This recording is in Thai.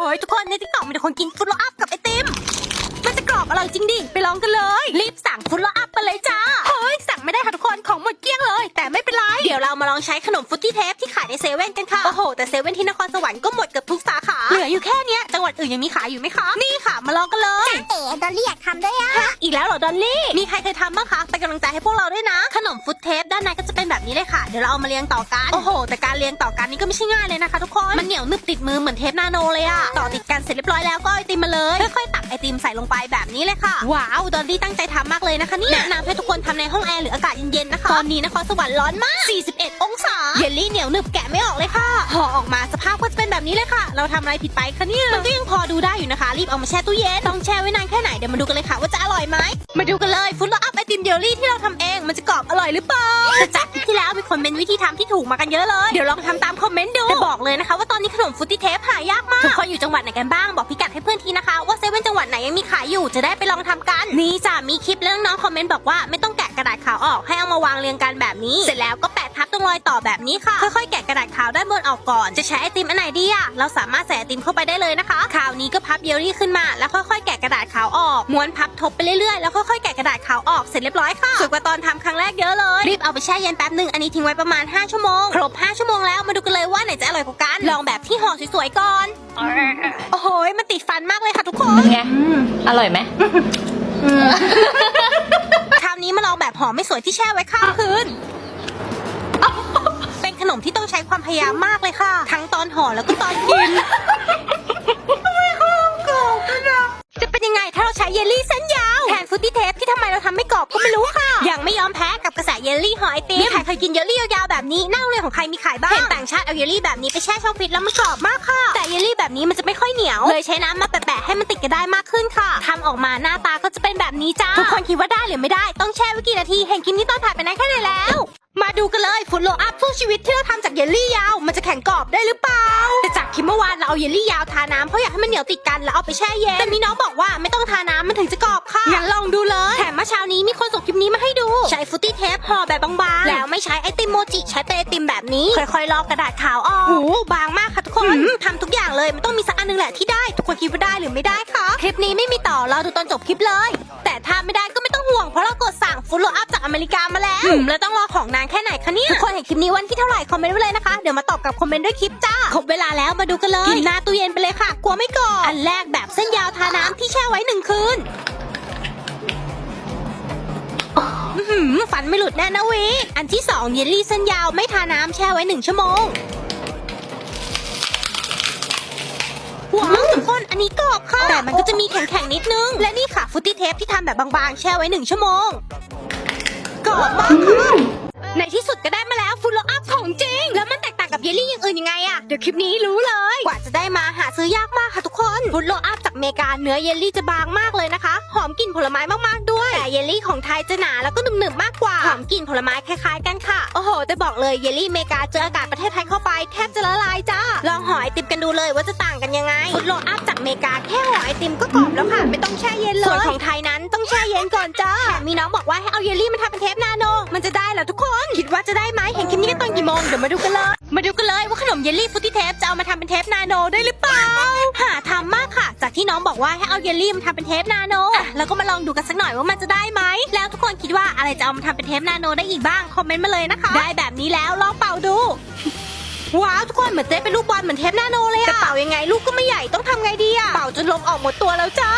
โอ้ยทุกคนในติ๊กต็อกมีแต่คนกินฟุตโลอัพกับไอติม มันจะกรอบอร่อยจริงดิ ไปลองกันเลย รีบสั่งฟุตโลอัพไปเลยจ้า เฮ้ยสั่ง ดี๋ยวเรามาลองใช้ขนมฟุตตี้เทปที่ขายในเซเว่นกันค่ะ โอ้โห แต่เซเว่นที่นครสวรรค์ก็หมดเกือบทุกสาขา เหลืออยู่แค่เนี้ย จังหวัดอื่นยังมีขายอยู่ไหมคะ นี่ค่ะ มาลองกันเลย เอ๋ดอลลี่อยากทำด้วยอะฮะอีกแล้วเหรอดอลลี่ มีใครเคยทำบ้างคะเป็นกำลังใจให้พวกเราด้วยนะ ขนมฟุตเทปด้านในก็จะเป็นแบบนี้เลยค่ะ เดี๋ยวเราเอามาเรียงต่อกัน โอ้โห แต่การเรียงต่อกันนี่ก็ไม่ใช่ง่ายเลยนะคะทุกคน มันเหนียวนึบติดมือเหมือนเทปนาโนเลยอะต่อติดกันเสร็จเรียบร้อยแล้วก็ไอติมมาเลย ค่อยๆตักไอติมใส่ลงไปแบบนี้เลยค่ะ ว้าว ดอลลี่ตั้งใจทำมากเลยนะคะเนี่ยแนะนำให้ทุกคนทำในห้องแอร์หรืออากาศเย็นๆนะคะ ตอนนี้นครสวรรค์ร้อนมาก41 องศา เยลลี่เหนียวหนึบแกะไม่ออกเลยค่ะห่อออกมาสภาพก็จะเป็นแบบนี้เลยค่ะ เราทำอะไรผิดไปคะเนี่ย มันก็ยังพอดูได้อยู่นะคะ รีบเอามาแช่ตู้เย็น ต้องแช่ไว้นานแค่ไหน เดี๋ยวมาดูกันเลยค่ะว่าจะอร่อยไหม มาดูกันเลยฟุตโลอัพไอติมเยลลี่ที่เราทำเอง มันจะกรอบอร่อยหรือเปล่าแต่จากที่แล้วมีคนเมนวิธีทำที่ถูกมากันเยอะเลย เดี๋ยวลองทำตามคอมเมนต์ดูแต่บอกเลยนะคะ ว่าตอนนี้ขนมฟุตตี้เทปหายากมาก ทุกคนอยู่จังหวัดไหนกันบ้างบอกพิกัดให้เพื่อนทีนะคะ ว่าเซเว่นจังหวัดไหนยังมีขายอยู่จะได้ไปลองทำกัน นี่จ้ะมีคลิปแล้วน้องคอมเมนต์บอกว่าไม่ต้องแกะกระดาษขาวออกให้เอามาวางเรียงกันแบบนี้ เสร็จแล้วก็ ทับตรงรอยต่อแบบนี้ค่ะ ค่อยๆแกะกระดาษขาวด้านบนออกก่อน จะใช้ไอติมอันไหนดีอะเราสามารถใส่ไอติมเข้าไปได้เลยนะคะ คราวนี้ก็พับเยลลี่ขึ้นมา แล้วค่อยๆแกะกระดาษขาวออก ม้วนพับทบไปเรื่อยๆ แล้วค่อยๆแกะกระดาษขาวออก เสร็จเรียบร้อยค่ะสวยกว่าตอนทำครั้งแรกเยอะเลย รีบเอาไปแช่เย็นแป๊บหนึ่งอันนี้ทิ้งไว้ประมาณ 5 ชั่วโมง ครบ 5 ชั่วโมงแล้ว มาดูกันเลยว่าไหนจะอร่อยกว่ากัน ลองแบบที่ห่อสวยๆก่อน โอ้โหมันติดฟันมากเลยค่ะทุกคนเป็นไงอร่อยไหมคราวนี้มาลองแบบห่อไม่สวยที่แช่ไว้ข้ามคืนเป็นขน มที่ต้องใช้ความพยายามมากเลยค่ะ ทั้งตอนห่อแล้วก็ตอนกินจะเป็นยังไงถ้าเราใช้เยลลี่เส้นยาวแทนฟุตตี้เทปที่ทำไมเราทำไม่กรอบก็ไม่รู้ค่ะ ยังไม่ยอมแพ้กับกระแสเยลลี่ห่อไอติมมีใครเคยกินเยลลี่ยาวๆแบบนี้หน้าโรงเรียนของใครมีขายบ้างเห็นต่างชาติเอาเยลลี่แบบนี้ไปแช่ช่องฟิตแล้วมันกรอบมากค่ะ แต่เยลลี่แบบนี้มันจะไม่ค่อยเหนียว เลยใช้น้ำมาแปะๆให้มันติดกันได้มากขึ้นค่ะทำออกมาหน้าตาก็จะเป็นแบบนี้จ้าทุกคนคิดว่าได้หรือไม่ได้ต้องแช่ไว้กี่นาทีเห็นคลิปนี้ตอนถ่ายไปนานแค่ไหนแล้ว มาดูกันเลยฝุ่นโลอัพสู้ชีวิตที่เราทำจากเยลลี่ยาว มันจะแข็งกรอบได้หรือเปล่า แต่จากคลิปเมื่อวานเราเอาเยลลี่ยาวทาน้ำเพราะอยากให้มันเหนียวติดกันแล้วเอาไปแช่เย็นแต่มีน้องบอกว่าไม่ต้องทาน้ำมันถึงจะกรอบค่ะงั้นลองดูเลยแถมเมื่อเช้านี้มีคนส่งคลิปนี้มาให้ดู ใช้ฟุตตี้เทปห่อแบบบางๆแล้วไม่ใช้ไอติมโมจิใช้เป็นไอติมแบบนี้ ค่อยๆลอกกระดาษขาวออกโอ้โหบางมากค่ะทุกคนทำทุกอย่างเลยมันต้องมีสักอันหนึงแหละที่ได้ ทุกคนคิดว่าได้หรือไม่ได้คะคลิปนี้ไม่มีต่อเราดูตอนจบคลิปเลย แต่ถ้าไม่ได้ก็ไม่ต้องห่วงเพราะเรากดสั่งฟุตโลอัพจากอเมริกามาแล้วแล้วต้องรอของนานแค่ไหนคะเนี่ยทุกคนเห็นคลิปนี้วันที่เท่าไหร่คอมเมนต์ไว้เลยนะคะเดี๋ยวมาตอบกับคอมเมนต์ด้วยคลิปจ้า ครบเวลาแล้วมาดูกันเลย กินหน้าตู้เย็นไปเลยค่ะ กลัวไม่กรอบอันแรกแบบเส้นยาวทาน้ำที่แช่ไว้หนึ่งคืนอื้อหือฟันไม่หลุดแน่นะวิ อันที่สองเยลลี่เส้นยาวไม่ทาน้ำแช่ไว้หนึ่งชั่วโมงว้าวทุกคนอันนี้กรอบค่ะ แต่มันก็จะมีแข็งๆนิดนึง และนี่ค่ะฟุตตี้เทปที่ทำแบบบางๆ แช่ไว้หนึ่งชั่วโมงกรอบมากค่ะในที่สุดก็ได้มาแล้วฟุตโลอัพของจริง แล้วมันแตกต่าง กับเยลลี่อย่างอื่นยังไงอะเดี๋ยวคลิปนี้รู้เลย กว่าจะได้มาหาซื้อยากมากค่ะทุกคนฟุตโลอัพจากอเมริกาเนื้อเยลลี่จะบางมากเลยนะคะ หอมกลิ่นผลไม้มากๆด้วย แต่เยลลี่ของไทยจะหนาแล้วก็หนึบๆมากกว่า หอมกลิ่นผลไม้คล้ายๆกันค่ะ โอ้โห แต่บอกเลยเยลลี่อเมริกาเจออากาศประเทศไทยเข้าไปแทบจะละลายจ้า ลองห่อไอติมกันดูเลยว่าจะต่างกันยังไงฟุตโลอัพจากอเมริกาแค่ห่อไอติมก็กรอบแล้วค่ะ ไม่ต้องแช่เย็นเลย ส่วนของไทยนั้นต้องแช่เย็นก่อนจ้าแถมมีน้องบอกว่าให้เอาเยลลี่มาทำเป็นเทปนาโน มันจะได้เหรอทุกคน คิดว่าจะได้ไหมเห็นคลิปนี้กันตอนกี่โมง เดี๋ยวมาดูกันเลย มาดูกันเลยว่าขนมเยลลี่ฟุตตี้เทปจะเอามาทำเป็นเทปนาโนได้หรือเปล่า หาทำมากค่ะ จากที่น้องบอกว่าให้เอาเยลลี่มาทำเป็นเทปนาโนอะแล้วก็มาลองดูกันสักหน่อยว่ามันจะได้ไหม แล้วทุกคนคิดว่าอะไรจะเอามาทำเป็นเทปนาโนได้อีกบ้าง คอมเมนต์มาเลยนะคะ ได้แบบนี้แล้วลองเป่าดู ว้าวทุกคนเหมือนเจ๊เป็นลูกบอลเหมือนเทปนาโนเลยอะแต่เป่ายังไงลูกก็ไม่ใหญ่ต้องทำไงดีอะเป่าจนลมออกหมดตัวแล้วจ้า